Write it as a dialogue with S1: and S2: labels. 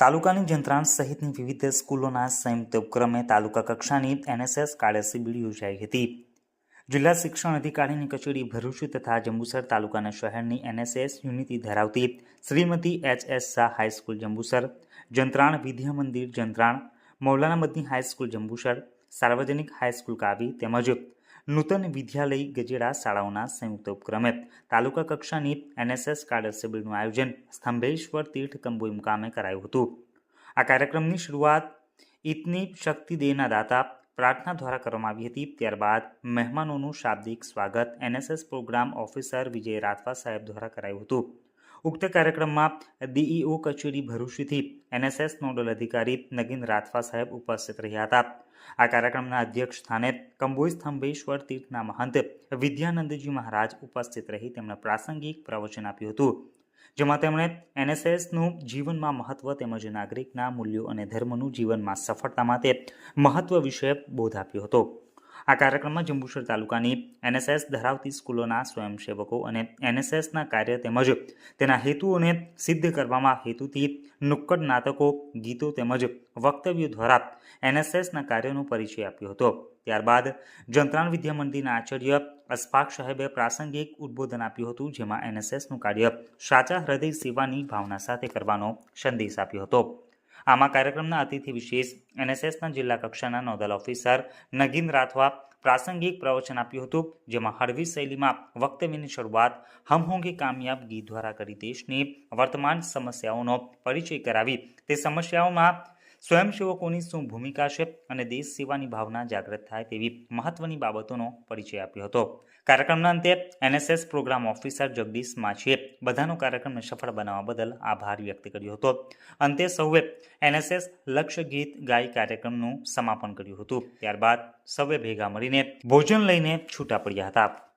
S1: તાલુકાની જંત્રાણ સહિતની વિવિધ સ્કૂલોના સંયુક્ત ઉપક્રમે તાલુકા કક્ષાની એનએસએસ કાર્યશિબિર યોજાઈ હતી. જિલ્લા શિક્ષણ અધિકારીની કચેરી ભરૂચ તથા જંબુસર તાલુકાના શહેરની એનએસએસ યુનિટી ધરાવતી Shrimati H S Shah high school Jambusar Jantran Vidya Mandir Jantran Maulana Madani high school Jambusar, સાર્વજનિક હાઈસ્કૂલ કાવી તેમજ નૂતન વિદ્યાલય ગજેડા શાળાઓના સંયુક્ત ઉપક્રમે તાલુકા કક્ષાની એનએસએસ કાર્યશિબિરનું આયોજન સ્તંભેશ્વર તીર્થ કંબોઈ મુકામે કરાયું હતું. આ કાર્યક્રમની શરૂઆત ઈતની શક્તિ દેના દાતા પ્રાર્થના દ્વારા કરવામાં આવી હતી. ત્યારબાદ મહેમાનોનું શાબ્દિક સ્વાગત NSS program officer Vijay Rathwa સાહેબ દ્વારા કરાયું હતું. ઉક્ત કાર્યક્રમમાં ડીઈઓ કચેરી ભરૂચથી એનએસએસ નોડલ અધિકારી નગીન રાથવા સાહેબ ઉપસ્થિત રહ્યા હતા. આ કાર્યક્રમના અધ્યક્ષ સ્થાને કંબોઈ સ્તંભેશ્વર તીર્થના મહંત વિદ્યાનંદજી મહારાજ ઉપસ્થિત રહી તેમણે પ્રાસંગિક પ્રવચન આપ્યું હતું, જેમાં તેમણે એનએસએસનું જીવનમાં મહત્વ તેમજ નાગરિકના મૂલ્યો અને ધર્મનું જીવનમાં સફળતા માટે મહત્વ વિશે બોધ આપ્યો હતો. આ કાર્યક્રમમાં જંબુસર તાલુકાની એનએસએસ ધરાવતી સ્કૂલોના સ્વયંસેવકો અને એનએસએસના કાર્ય તેમજ તેના હેતુઓને સિદ્ધ કરવામાં હેતુથી નુક્કડ નાટકો, ગીતો તેમજ વક્તવ્યો દ્વારા એનએસએસના કાર્યનો પરિચય આપ્યો હતો. ત્યારબાદ જંત્રાણ વિદ્યા મંદિરના આચાર્ય અસ્પાક સાહેબે પ્રાસંગિક ઉદ્બોધન આપ્યું હતું, જેમાં એનએસએસનું કાર્ય સાચા હૃદય સેવાની ભાવના સાથે કરવાનો સંદેશ આપ્યો હતો. આમાં કાર્યક્રમના અતિથિ વિશેષ એનએસએસના જિલ્લા કક્ષાના નોડલ ઓફિસર નગીન રાઠવા પ્રાસંગિક પ્રવચન આપ્યું હતું, જેમાં હળવી શૈલીમાં વક્તવ્યની શરૂઆત હમ હોંગે કામયાબ ગીત દ્વારા કરી દેશની વર્તમાન સમસ્યાઓનો પરિચય કરાવી. તે સમસ્યાઓમાં સ્વયંસેવકોની શું ભૂમિકા છે અને દેશ સેવાની ભાવના જાગૃત થાય તેવી મહત્વની બાબતોનો પરિચય આપ્યો હતો. કાર્યક્રમના અંતે એનએસએસ પ્રોગ્રામ ઓફિસર જગદીશ માછીએ બધાનો કાર્યક્રમને સફળ બનાવવા બદલ આભાર વ્યક્ત કર્યો હતો. અંતે સૌએ એનએસએસ લક્ષ્ય ગીત ગાય કાર્યક્રમનું સમાપન કર્યું હતું. ત્યારબાદ સૌએ ભેગા મળીને ભોજન લઈને છૂટા પડ્યા હતા.